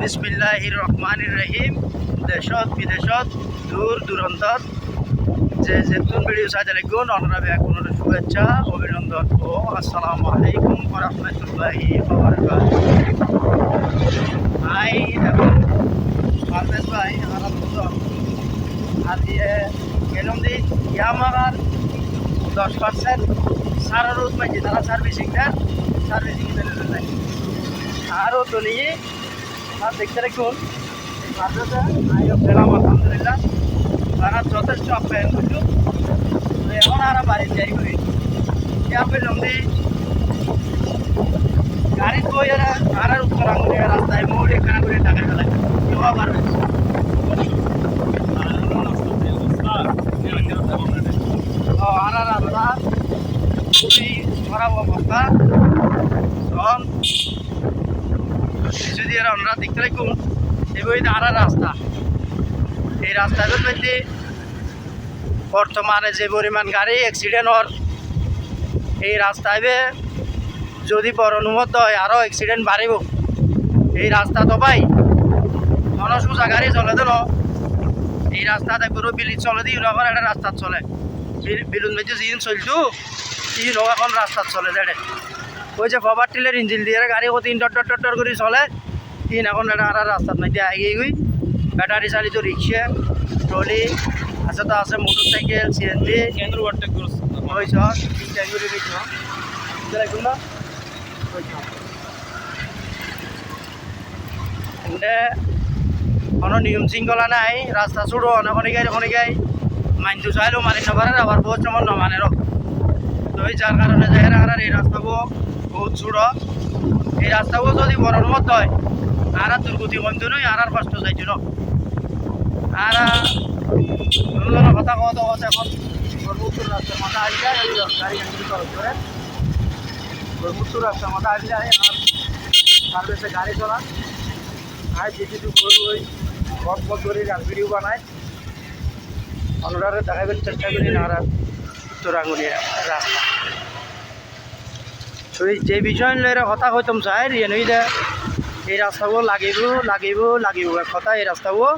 বিসমিল্লাহির রহমানির রহিম দেশত, বিদেশত, দূর, দূরান্তত। যে যেতুন ভিডিও সাজা লাগুন ওনারা ব্যাকুনের শুভেচ্ছা, অভিনন্দন ও আসসালামু আলাইকুম রাহমাতুল্লাহি ওয়া বারাকাতুহু ভাই আজকে গেলাম দি ইয়ামাগার দশ পার্সেন্ট সারা রোজ মাইছে তারা সার্ভিসিং সার্ভিসিং আরও তো নিয়ে আর দেখতে পেলাম আলহামদুলিল্লাহ। তারা যথেষ্ট আপ্যায়ন করল। এখন আর বাড়ি যাই করি পেলাম দি গাড়িত বই আর আর উত্তর আঙুলিয়া রাস্তায় মোড়ে কানা করে টাকা ফেলায় কেউ আর আর রাস্তা খুবই খারাপ অবস্থা। তখন যদি এরা আমরা দেখতে রাখুন আর আর রাস্তা। এই রাস্তাগুলোর মধ্যে বর্তমানে যে পরিমাণ গাড়ি অ্যাক্সিডেন্ট হওয়ার, এই রাস্তায় যদি বড় অনুমত হয় আরও অ্যাক্সিডেন্ট বাড়িব। এই রাস্তা তো ভাই সোজা গাড়ি চলে ন। এই রাস্তাতে কোনো বিলি চলে দিই এখন একটা রাস্তাত চলে। বিল- বিলুন মেজে যিদিন চলছু তিন এখন রাস্তাত চলে দেড়ে ওই যে পাওয়ার টিলের ইঞ্জিন দিয়ে গাড়ি ডট ডট ডট ডট করে চলে। তিন এখন একটা আর রাস্তাত মধ্যে আগে গই ব্যাটারি চালিত রিক্সা ট্রলি আছে তো আছে মোটর সাইকেল সিএনজি হয়েছ তিনটা করে গেছ না? কোনো নিয়ম শৃঙ্খলা নাই রাস্তা ছোটো অনেক অনেক গাই অনেক গাই। চাইলেও মানি নপারে আবার বহুত সময় নমানে র তো যার কারণে যায় আর এই রাস্তাগুলো বহুত ছোটো এই রাস্তাগুলো যদি মত হয় আর আর দুর্গতি বন্ধু নই আর আর কষ্ট যাইছো ন আর কথা কত কথা এখন ব্রহ্মপুত্র রাস্তার মাথা আসি যায়, এই গাড়ি চলা আর যেটুকু বানায়। অন্যরা দেখাবার চেষ্টা করি না আর উত্তর আঙুলিয়া রাস্তা এই যে বিষয় লইরে কথা কইতাম রিয়েনই দে এই রাস্তাগুলো লাগিব লাগিব লাগিব এক কথা এই রাস্তাগুলো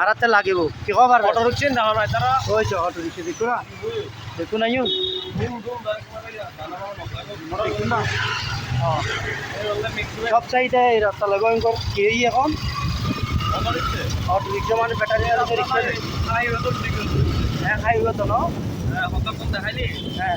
আর হাতে লাগিব। কি খবর অটো রিক্সা না না তারা ওই যে অটো রিক্সা দেখো না। দেখো না ইউ? সব চাইতে এই রাস্তা লাগাই কর কি এখন? অটো রিক্সা মানে ব্যাটারি আর রিক্সা হ্যাঁ খাইব তো না? হ্যাঁ। হ্যাঁ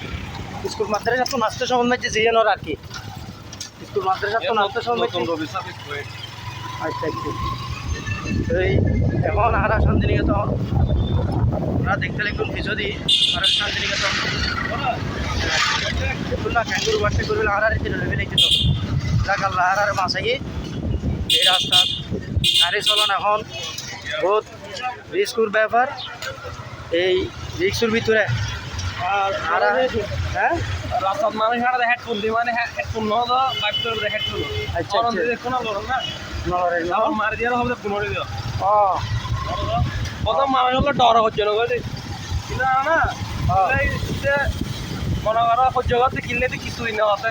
স্কুল মাদ্রাসা তো নাচতে সম্বন্ধে যে জিয়ে নর আর কি। স্কুল মাদ্রাসা তো নাচতে সম্বন্ধে আচ্ছা আচ্ছা। এই এখন আর শান্তিনিকেতন। আমরা দেখতে লিখুন যদি আর শান্তিনিকেতন। দেখুন না ক্যাঙ্গুরু বাসে করবে আর আর লেবে লিখে তো যাক আল্লাহ আর আর মাসাই। এই রাস্তা। গাড়ি চলন এখন। বহুত রিস্কুর ব্যাপার। এই রিক্সুর ভিতরে। আর আর হ্যাঁ? রাস্তাত মানুষ হাঁটা হেডফোন দিয়ে মানে হেডফোন নহ তো উপরে হেডফোন। আচ্ছা, আচ্ছা। কোনো লড়ো না নলরে আবার মারি দিয়ে হবে পুনরে দিও ও। প্রথম মানুষ হলো ডর হচ্ছে না বুঝলি? কিন্তু না না হ্যাঁ। এই যে মনে করো সহ্য করতে কিনলে তো কিছুই না হতে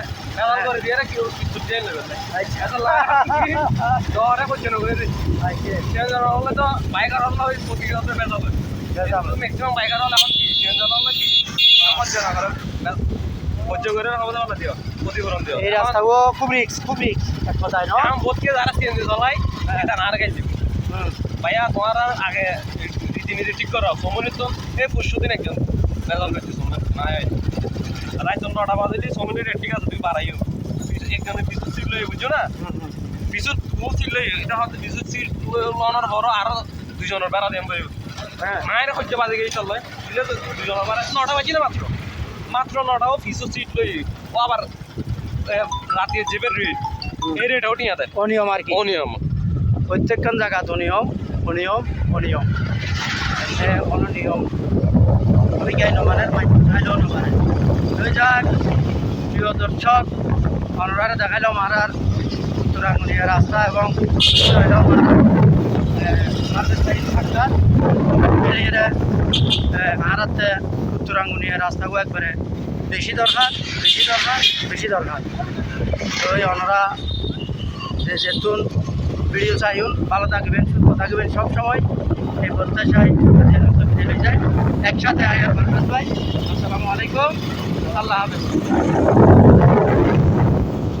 করে দিয়ে কেউ কিছু দিয়ে নেবে না। আচ্ছা। ডরে হচ্ছে না বুঝলি? আচ্ছা। হলে তো বাইকার হলে ওই ম্যাক্সিমাম বাইকার হলে এখন কি? হলে এই রাস্তাগুলো খুব রিক্স খুব রিক্স এক কথায় ন? এখন বোধকে যারা সিএনজি চলাই এটা না ভাইয়া তোমার আগে রীতিনীতি ঠিক করো সমনিত এই পরশু দিন একজন রেজাল্ট করছি নাই। রাইত নটা বাজে সমনিত ঠিক আছে তুমি বাড়াইও একজনের পিছু লই বুঝছ না। পিছু ও লই এটা হয়তো পিছু সিট লওয়ার বড় আরও দুজনের বেড়া পাইব হ্যাঁ মায়ের সহ্য বাজে গিয়ে চললে বুঝলে তো দুজনের বেড়া নটা বাজি না মাত্র। মাত্র নটা ও পিছু সিট লই ও আবার রাতে রেট এই রেটও টিয়া দেয়। অনিয়ম আর কি। অনিয়ম। প্রত্যেকখান জায়গাত অনিয়ম অনিয়ম। অনিয়ম অনিয়ম। আমি গাই নমানের চাইলেও নমানে হয়ে যাক প্রিয় দর্শক অনুরারে দেখাইলাম আর উত্তরাঙ্গুনিয়া রাস্তা এবং আরাতে উত্তরাঙ্গুনিয়া রাস্তাও বেশি দরকার বেশি দরকার বেশি দরকার তো যে যেতুন ভিডিও চাইুন ভালো থাকবেন সুস্থ থাকবেন সব সময় এই প্রত্যাশায় হয়ে যায় একসাথে আয়ার ভাই আসসালামু আলাইকুম। আল্লাহ হাফেজ।